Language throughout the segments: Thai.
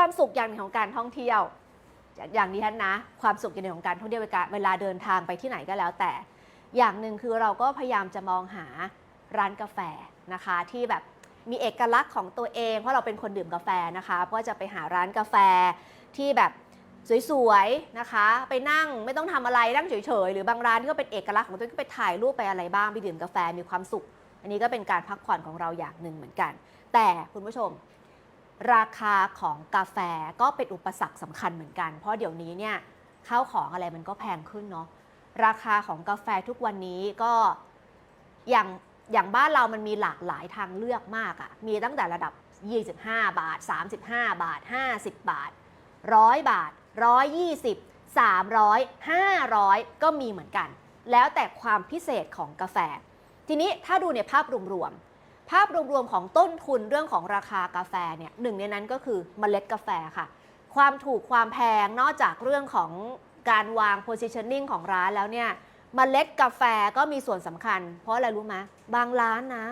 ความสุขอย่างหนึ่งของการท่องเที่ยว อย่างนี้ท่านนะ ความสุขอย่างหนึ่งของการท่องเที่ยวเวลาเดินทางไปที่ไหนก็แล้วแต่ อย่างหนึ่งคือเราก็พยายามจะมองหาร้านกาแฟนะคะที่แบบมีเอกลักษณ์ของตัวเอง เพราะเราเป็นคนดื่มกาแฟนะคะ ก็จะไปหาร้านกาแฟที่แบบสวยๆนะคะ ไปนั่งไม่ต้องทำอะไรนั่งเฉยๆ หรือบางร้านที่ก็เป็นเอกลักษณ์ของตัวเองก็ไปถ่ายรูปไปอะไรบ้างไปดื่มกาแฟมีความสุข อันนี้ก็เป็นการพักผ่อนของเราอย่างหนึ่งเหมือนกัน แต่คุณผู้ชม ราคาของกาแฟก็เป็นอุปสรรคสำคัญเหมือนกัน เพราะเดี๋ยวนี้เนี่ยข้าวของอะไรมันก็แพงขึ้นเนาะราคาของกาแฟทุกวันนี้ก็อย่างอย่างบ้านเรามันมีหลากหลายทางเลือกมากอะ่ะมีตั้งแต่ระดับ 25 บาท 35 บาท 50 บาท 100 บาท 120 300 500 ก็มีเหมือนกัน แล้วแต่ความพิเศษของกาแฟ ทีนี้ถ้าดูในภาพรวมๆ ภาพรวมๆของต้นทุนเรื่องของราคากาแฟเนี่ยหนึ่งในนั้นก็คือเมล็ดกาแฟค่ะ ความถูกความแพงนอกจากเรื่องของการวาง positioning ของร้านแล้วเนี่ยมเมล็ดกาแฟก็มีส่วนสำคัญ เพราะอะไรรู้ไหมบางร้านนะ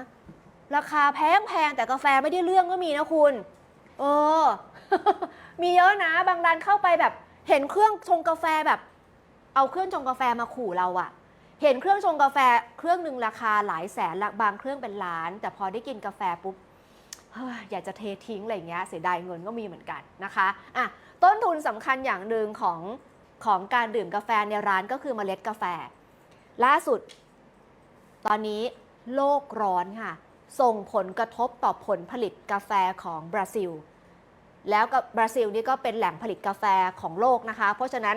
ราคาแพงแพงแต่กาแฟไม่ได้เรื่องก็มีนะคุณ เออ มีเยอะนะ บางร้านเข้าไปแบบ เห็นเครื่องชงกาแฟแบบ เอาเครื่องชงกาแฟมาขู่เราอะ เห็นเครื่องชงกาแฟเครื่องหนึ่งราคาหลายแสนละบางเครื่องเป็นล้าน แต่พอได้กินกาแฟปุ๊บอยากจะเททิ้งอะไรเงี้ยเสียดายเงินก็มีเหมือนกันนะคะอะต้นทุนสำคัญอย่างหนึ่งของของการดื่มกาแฟในร้านก็คือเมล็ดกาแฟ ล่าสุด ตอนนี้โลกร้อนค่ะ ส่งผลกระทบต่อผลผลิตกาแฟของบราซิล แล้วกับบราซิลนี่ก็เป็นแหล่งผลิตกาแฟของโลกนะคะ เพราะฉะนั้น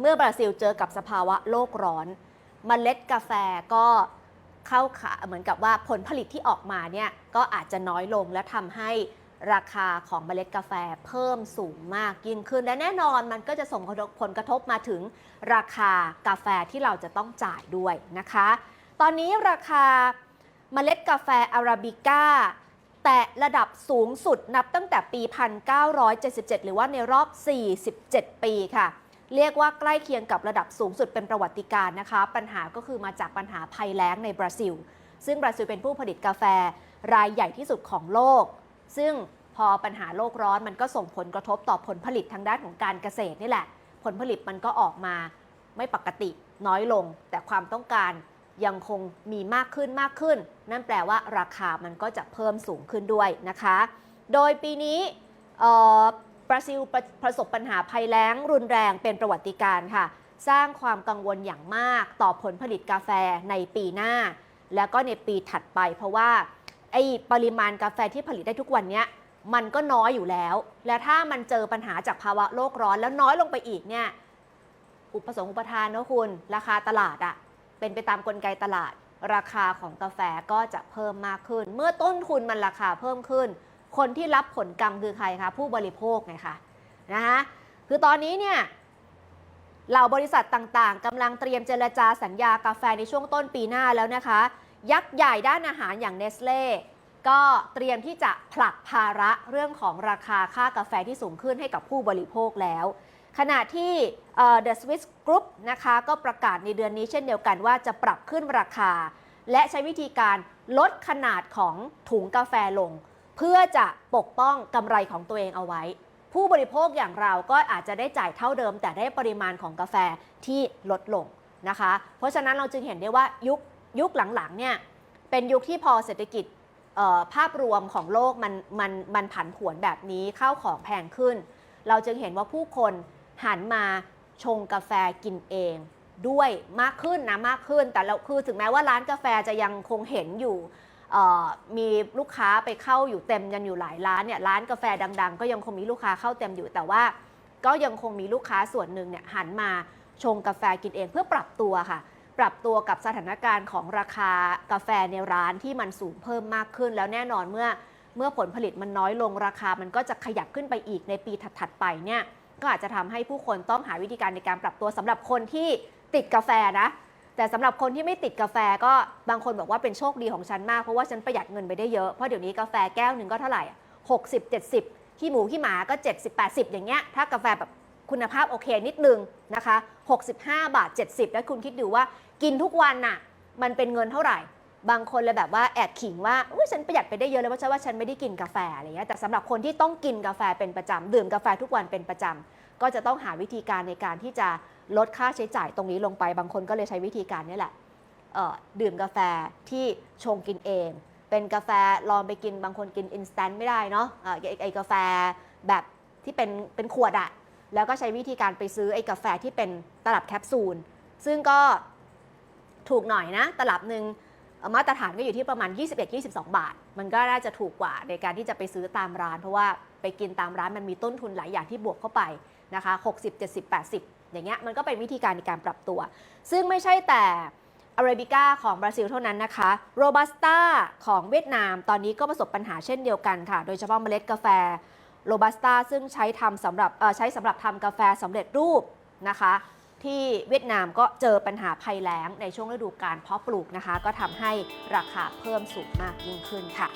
เมื่อบราซิลเจอกับสภาวะโลกร้อน มเมล็ดกาแฟก็เข้าขาเหมือนกับว่าผลผลิตที่ออกมาเนี่ยก็อาจจะน้อยลงและทำให้ราคาของเมล็ดกาแฟเพิ่มสูงมากยิ่งขึ้น และแน่นอนมันก็จะส่งผลกระทบมาถึงราคากาแฟที่เราจะต้องจ่ายด้วยนะคะ ตอนนี้ราคาเมล็ดกาแฟอาราบิก้าแต่ระดับสูงสุดนับตั้งแต่ปี 1977 หรือว่าในรอบ 47 ปีค่ะ เรียกว่าใกล้เคียงกับระดับสูงสุดเป็นประวัติการนะคะ ปัญหาก็คือมาจากปัญหาภัยแล้งในบราซิล ซึ่งบราซิลเป็นผู้ผลิตกาแฟรายใหญ่ที่สุดของโลก ซึ่งพอปัญหาโลกร้อนมันก็ส่งผลกระทบต่อผลผลิตทางด้านของการเกษตรนี่แหละ ผลผลิตมันก็ออกมาไม่ปกติน้อยลง แต่ความต้องการยังคงมีมากขึ้นมากขึ้น นั่นแปลว่าราคามันก็จะเพิ่มสูงขึ้นด้วยนะคะ โดยปีนี้ บราซิลประประสบปัญหาภัยแล้งรุนแรงเป็นประวัติการ์ค่ะ สร้างความกังวลอย่างมากต่อผลผลิตกาแฟในปีหน้า แล้วก็ในปีถัดไป เพราะว่าไอ้ปริมาณกาแฟที่ผลิตได้ทุกวันเนี้ยมันก็น้อยอยู่แล้ว และถ้ามันเจอปัญหาจากภาวะโลกร้อนแล้วน้อยลงไปอีกเนี่ยอุปสงค์อุปทานนะคุณ ราคาตลาดอะเป็นไปตามกลไกตลาด ราคาของกาแฟก็จะเพิ่มมากขึ้น เมื่อต้นทุนมันราคาเพิ่มขึ้น คนที่รับผลกรรมคือใครคะผู้บริโภคไงคะนะคะคือตอนนี้เนี่ยเหล่าบริษัทต่างๆกำลังเตรียมเจรจาสัญญากาแฟในช่วงต้นปีหน้าแล้วนะคะ ยักษ์ใหญ่ด้านอาหารอย่างเนสเล่ก็เตรียมที่จะผลักภาระเรื่องของราคาค่ากาแฟที่สูงขึ้นให้กับผู้บริโภคแล้ว ขณะที่เอ่อ The Swiss Group นะคะก็ประกาศในเดือนนี้เช่นเดียวกันว่าจะปรับขึ้นราคา และใช้วิธีการลดขนาดของถุงกาแฟลง เพื่อจะปกป้องกำไรของตัวเองเอาไว้ ผู้บริโภคอย่างเราก็อาจจะได้จ่ายเท่าเดิม แต่ได้ปริมาณของกาแฟที่ลดลงนะคะ เพราะฉะนั้นเราจึงเห็นได้ว่ายุคยุคหลังๆเนี่ยเป็นยุคที่พอเศรษฐกิจภาพรวมของโลกมันมันมันผันผวนแบบนี้ข้าวของแพงขึ้น เราจึงเห็นว่าผู้คนหันมาชงกาแฟกินเองด้วยมากขึ้นนะมากขึ้นแต่เราคือถึงแม้ว่าร้านกาแฟจะยังคงเห็นอยู่ มีลูกค้าไปเข้าอยู่เต็มกันอยู่หลายร้านเนี่ยร้านกาแฟดัง ๆ ก็ยังคงมีลูกค้าเข้าเต็มอยู่แต่ว่า ก็ยังคงมีลูกค้าส่วนหนึ่งเนี่ยหันมาชงกาแฟกินเองเพื่อปรับตัวค่ะ ปรับตัวกับสถานการณ์ของราคากาแฟในร้านที่มันสูงเพิ่มมากขึ้น แล้วแน่นอนเมื่อเมื่อผลผลิตมันน้อยลงราคา มันก็จะขยับขึ้นไปอีกในปีถัดๆไปเนี่ยก็อาจจะทำให้ผู้คนต้องหาวิธีการในการปรับตัวสำหรับคนที่ติดกาแฟนะ แต่สำหรับคนที่ไม่ติดกาแฟก็บางคนบอกว่าเป็นโชคดีของฉันมาก เพราะว่าฉันประหยัดเงินไปได้เยอะ เพราะเดี๋ยวนี้กาแฟแก้วหนึ่งก็เท่าไหร่อะ60 70 ขี้หมูขี้หมาก็ 70 80 อย่างเงี้ย ถ้ากาแฟแบบคุณภาพโอเคนิดนึงนะคะ 65 บาท 70 แล้วคุณคิดดูว่ากินทุกวันน่ะ มันเป็นเงินเท่าไหร่ บางคนเลยแบบว่าแอบขิงว่าอุ้ยฉันประหยัดไปได้เยอะเลยเพราะฉันว่าฉันไม่ได้กินกาแฟอะไรเงี้ยแต่สำหรับคนที่ต้องกินกาแฟเป็นประจำดื่มกาแฟทุกวันเป็นประจำก็จะต้องหาวิธีการในการที่จะ ลดค่าใช้จ่ายตรงนี้ลงไป บางคนก็เลยใช้วิธีการนี้แหละดื่มกาแฟที่ชงกินเอง เป็นกาแฟลองไปกินบางคนกินอินสแตนต์ไม่ได้เนาะเอ่อไอ้ไอกาแฟแบบที่เป็นเป็นขวดอะแล้วก็ใช้วิธีการไปซื้อไอ้กาแฟที่เป็นตลับแคปซูล ซึ่งก็ถูกหน่อยนะ ตลับหนึ่งมาตรฐานก็อยู่ที่ประมาณ 21-22 บาท มันก็น่าจะถูกกว่าในการที่จะไปซื้อตามร้าน เพราะว่าไปกินตามร้านมันมีต้นทุนหลายอย่างที่บวกเข้าไปนะคะ 60 70 80 อย่างเงี้ยมันก็เป็นวิธีการในการปรับตัว ซึ่งไม่ใช่แต่อาราบิก้าของบราซิลเท่านั้นนะคะโรบัสต้าของเวียดนามตอนนี้ก็ประสบปัญหาเช่นเดียวกันค่ะ โดยเฉพาะเมล็ดกาแฟโรบัสต้าซึ่งใช้ทำสำหรับใช้สำหรับทำกาแฟสำเร็จรูปนะคะ ที่เวียดนามก็เจอปัญหาภัยแล้งในช่วงฤดูการเพาะปลูกนะคะ ก็ทำให้ราคาเพิ่มสูงมากยิ่งขึ้นค่ะ